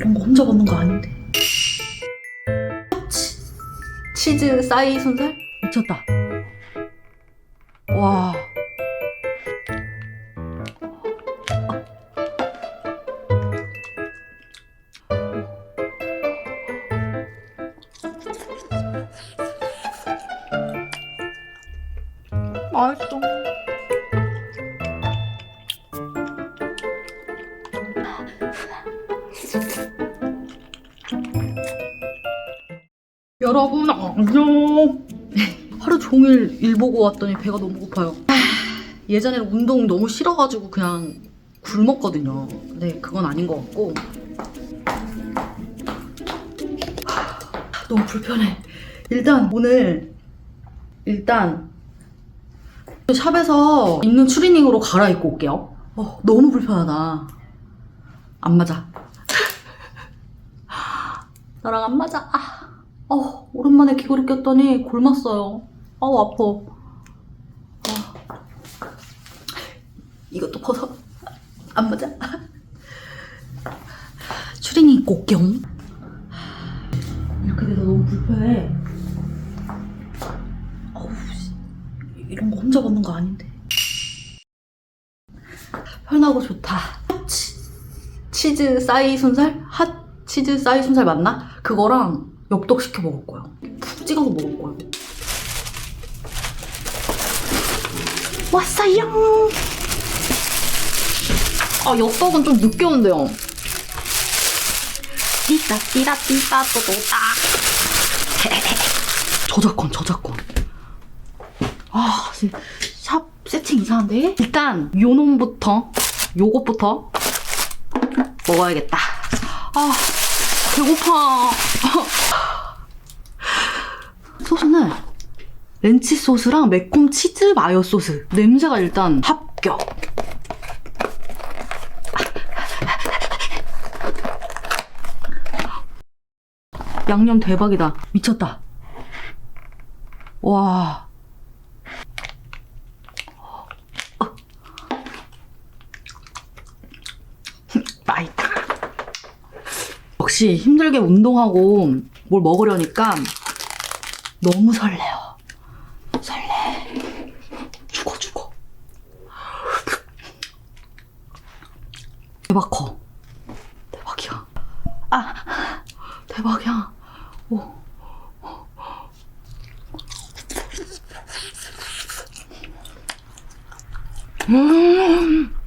이런 거 혼자 먹는 거 아닌데. 치, 치즈 싸이 순살? 미쳤다. 와. 여러분 안녕. 하루 종일 일 보고 왔더니 배가 너무 고파요. 예전에는 운동 너무 싫어가지고 그냥 굶었거든요. 근데 그건 아닌 것 같고 하, 너무 불편해. 일단 오늘 일단 샵에서 입는 추리닝으로 갈아입고 올게요. 어, 너무 불편하다. 안 맞아. 나랑 안 맞아. 아. 어, 오랜만에 귀걸이 꼈더니 골랐어요. 아우, 아파. 아. 이것도 벗어. 안 맞아. 추리닝 올게요. 이렇게 돼서 너무 불편해. 어우, 씨. 이런 거 혼자 벗는 거 아닌데. 편하고 좋다. 치, 치즈 싸이 순살? 핫 치즈 싸이 순살 맞나? 그거랑 엽떡 시켜 먹을 거야. 푹 찍어서 먹을 거야. 왔어요. 아 엽떡은 좀 늦게 온대요. 띠따 띠라 띠따 또또따. 저작권 저작권. 아, 씨, 샵 세팅 이상한데? 일단 요 놈부터 요것부터 먹어야겠다. 아, 배고파. 소스는 렌치 소스랑 매콤 치즈 마요 소스. 냄새가 일단 합격. 양념 대박이다. 미쳤다. 와. 맛있다. 역시 힘들게 운동하고 뭘 먹으려니까 너무 설레요. 설레. 죽어, 죽어. 대박 커. 대박이야. 아, 대박이야. 오. 음.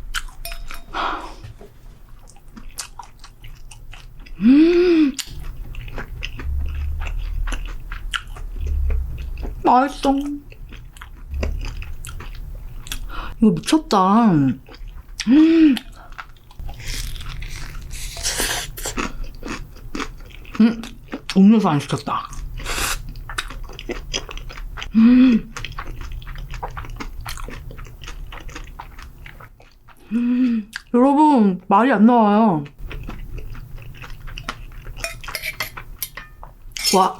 맛있어. 이거 미쳤다. 음. 음, 음료수 안 시켰다. 음. 음, 여러분, 말이 안 나와요. 와.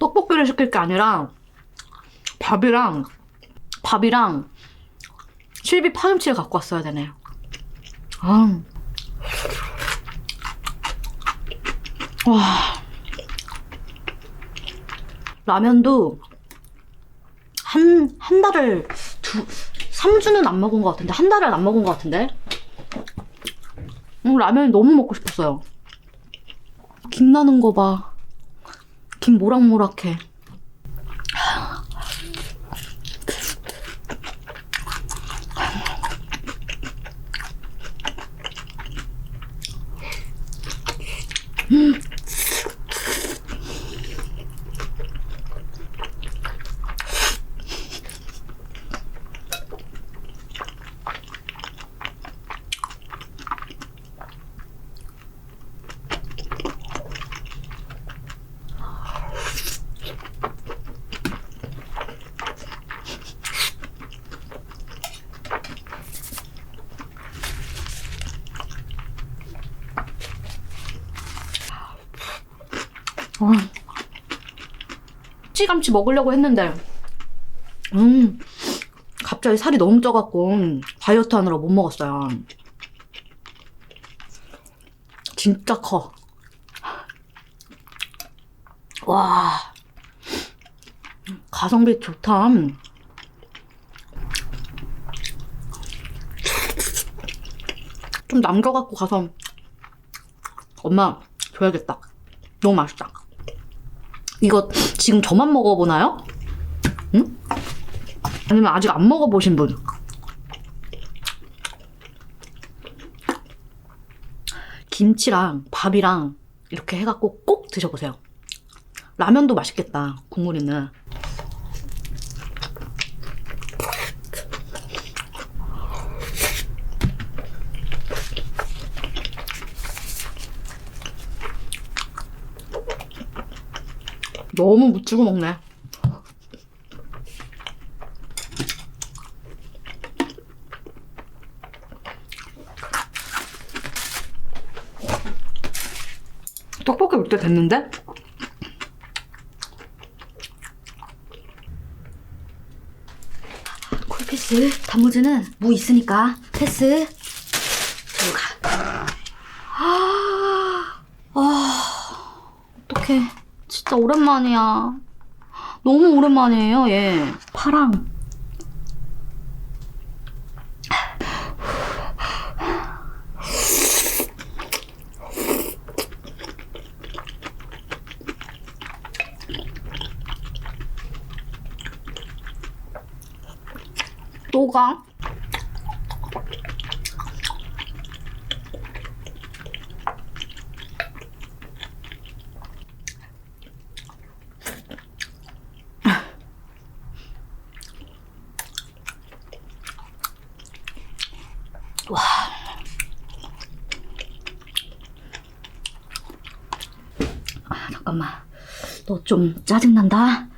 떡볶이를 시킬 게 아니라 밥이랑 밥이랑 실비 파김치를 갖고 왔어야 되네요. 아. 와. 라면도 한, 한 달을 두, 3주는 안 먹은 것 같은데, 한 달을 안 먹은 것 같은데? 음, 라면이 너무 먹고 싶었어요. 김 나는 거 봐. 김 모락모락해. 찌감치 먹으려고 했는데, 음, 갑자기 살이 너무 쪄갖고, 다이어트 하느라 못 먹었어요. 진짜 커. 와. 가성비 좋다. 좀 남겨갖고 가서 엄마 줘야겠다. 너무 맛있다. 이거 지금 저만 먹어보나요? 응? 아니면 아직 안 먹어보신 분? 김치랑 밥이랑 이렇게 해갖고 꼭 드셔보세요. 라면도 맛있겠다. 국물 있는. 너무 묻히고 먹네. 떡볶이 올 때 됐는데? 콜피스 단무지는 무 있으니까 패스 들고 가. 아, 아, 어떡해. 진짜 오랜만이야. 너무 오랜만이에요, 얘. 파랑. 또 가? 아, 잠깐만. 너 좀 짜증난다?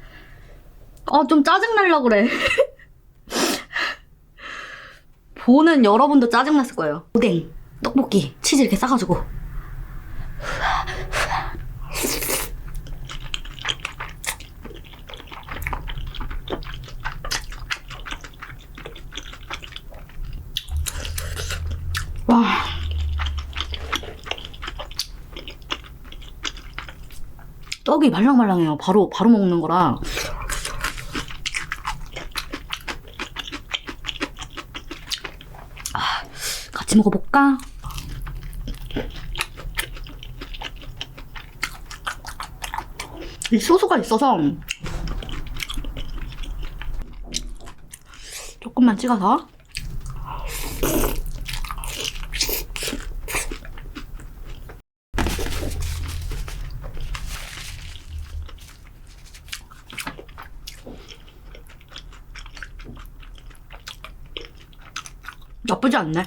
어, 좀 짜증날라 그래. 보는 여러분도 짜증났을 거예요. 오뎅, 떡볶이, 치즈 이렇게 싸가지고. 와. 떡이 말랑말랑해요. 바로, 바로 먹는 거라. 아, 같이 먹어볼까? 이 소스가 있어서 조금만 찍어서 나쁘지 않네.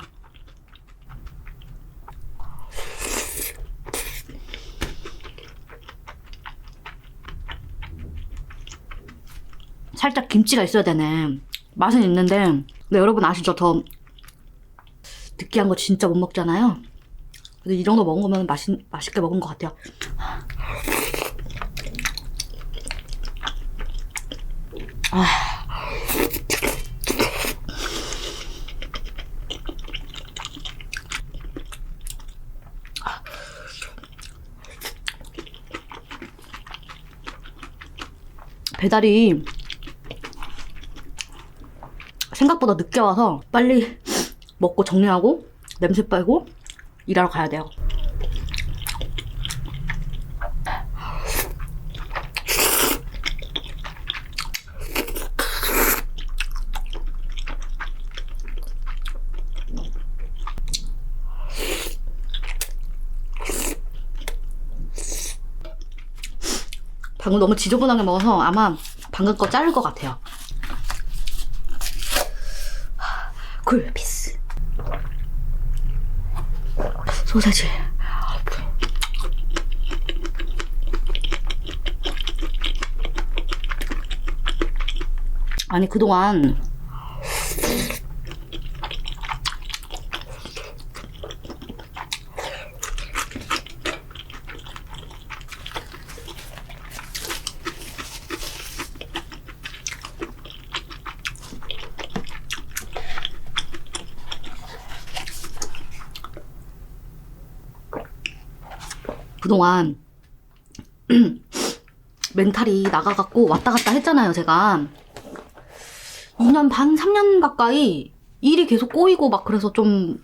살짝 김치가 있어야 되네. 맛은 있는데, 근데 여러분 아시죠? 더 느끼한 거 진짜 못 먹잖아요. 근데 이 정도 먹으면 맛있, 맛있게 먹은 것 같아요. 배달이 생각보다 늦게 와서 빨리 먹고 정리하고 냄새 빨고 일하러 가야 돼요. 방금 너무 지저분하게 먹어서 아마 방금 거 자를 것 같아요. 굴피스. 소세지. 아니 그동안 그동안 멘탈이 나가갖고 왔다 갔다 했잖아요, 제가. 2년 반, 3년 가까이 일이 계속 꼬이고 막 그래서 좀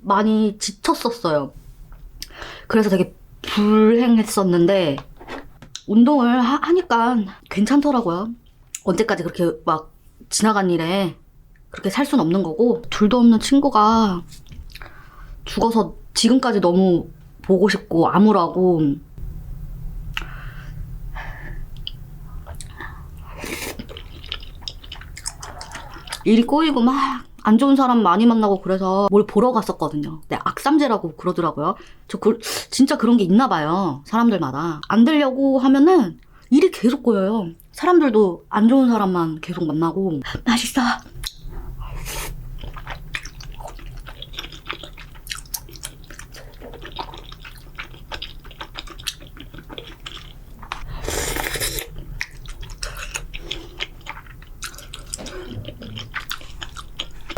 많이 지쳤었어요. 그래서 되게 불행했었는데, 운동을 하, 하니까 괜찮더라고요. 언제까지 그렇게 막 지나간 일에 그렇게 살 순 없는 거고, 둘도 없는 친구가 죽어서 지금까지 너무 보고 싶고 암울하고 일이 꼬이고 막 안 좋은 사람 많이 만나고 그래서 뭘 보러 갔었거든요. 네, 악삼제라고 그러더라고요. 저 그, 진짜 그런 게 있나 봐요. 사람들마다. 안 되려고 하면은 일이 계속 꼬여요. 사람들도 안 좋은 사람만 계속 만나고 맛있어.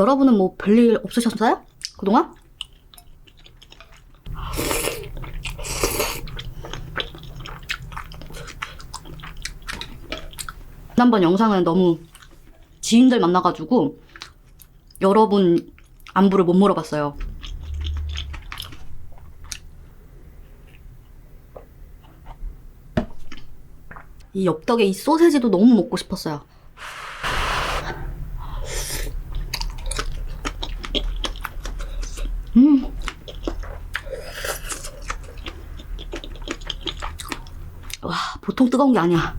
여러분은 뭐 별일 없으셨어요? 그동안? 지난번 영상은 너무 지인들 만나가지고 여러분 안부를 못 물어봤어요. 이 엽떡에 이 소세지도 너무 먹고 싶었어요. 음. 와, 보통 뜨거운 게 아니야.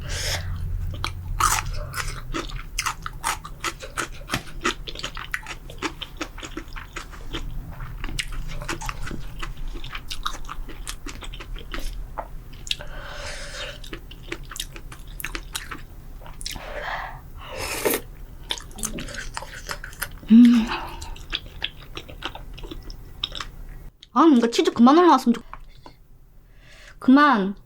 아, 이거 치즈 그만 올라왔으면 좋... 그만.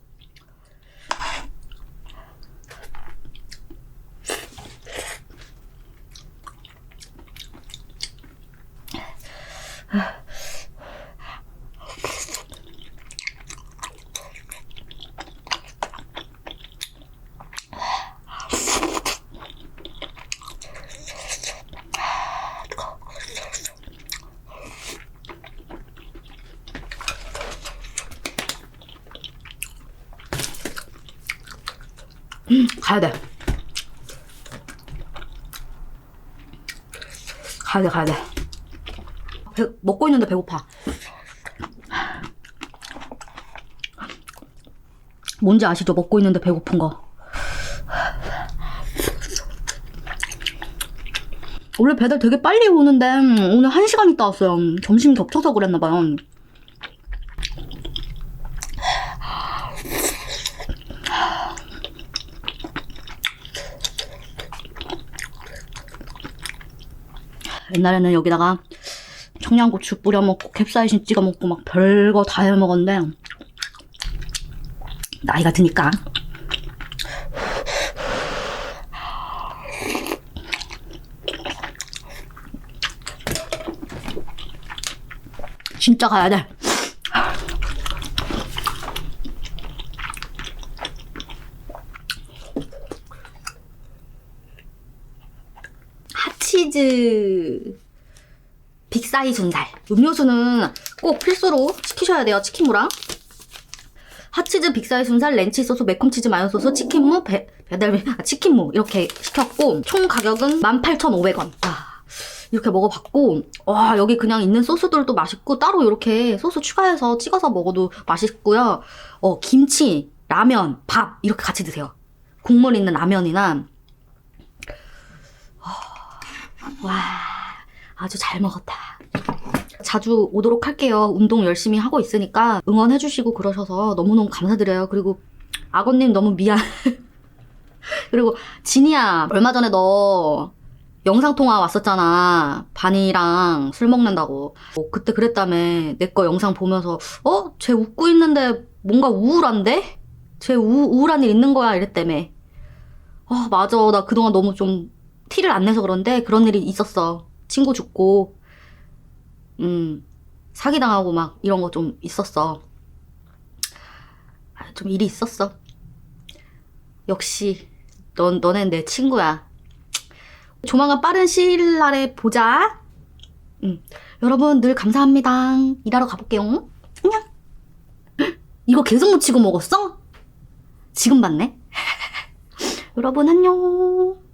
가야 돼. 가야 돼, 가야 돼. 배, 먹고 있는데 배고파. 뭔지 아시죠? 먹고 있는데 배고픈 거. 원래 배달 되게 빨리 오는데 오늘 한 시간 있다 왔어요. 점심 겹쳐서 그랬나 봐요. 옛날에는 여기다가 청양고추 뿌려 먹고 캡사이신 찍어 먹고 막 별거 다 해 먹었는데 나이가 드니까 진짜 가야 돼. 핫치즈 빅사이 순살 음료수는 꼭 필수로 시키셔야 돼요 치킨무랑. 핫치즈 빅사이 순살 렌치 소스 매콤 치즈 마요 소스 치킨무 배, 배달 아, 치킨무. 이렇게 시켰고 총 가격은 18,500원. 아, 이렇게 먹어봤고 와 여기 그냥 있는 소스들도 맛있고 따로 이렇게 소스 추가해서 찍어서 먹어도 맛있고요. 어 김치 라면 밥 이렇게 같이 드세요. 국물 있는 라면이나. 와, 아주 잘 먹었다. 자주 오도록 할게요. 운동 열심히 하고 있으니까 응원해주시고 그러셔서 너무너무 감사드려요. 그리고 아건님 너무 미안. 그리고 진이야, 얼마 전에 너 영상 통화 왔었잖아. 반이랑 술 먹는다고. 어, 그때 그랬다며. 내 거 영상 보면서, 어? 쟤 웃고 있는데 뭔가 우울한데? 쟤 우, 우울한 일 있는 거야? 이랬다며. 아, 맞아. 나 그동안 너무 좀 티를 안 내서 그런데 그런 일이 있었어. 친구 죽고, 음, 사기당하고 막 이런 거 좀 있었어. 아, 좀 일이 있었어. 역시 넌 너넨 내 친구야. 조만간 빠른 시일 날에 보자. 응. 여러분 늘 감사합니다. 일하러 가볼게요. 안녕. 이거 계속 묻히고 먹었어? 지금 봤네. 여러분 안녕.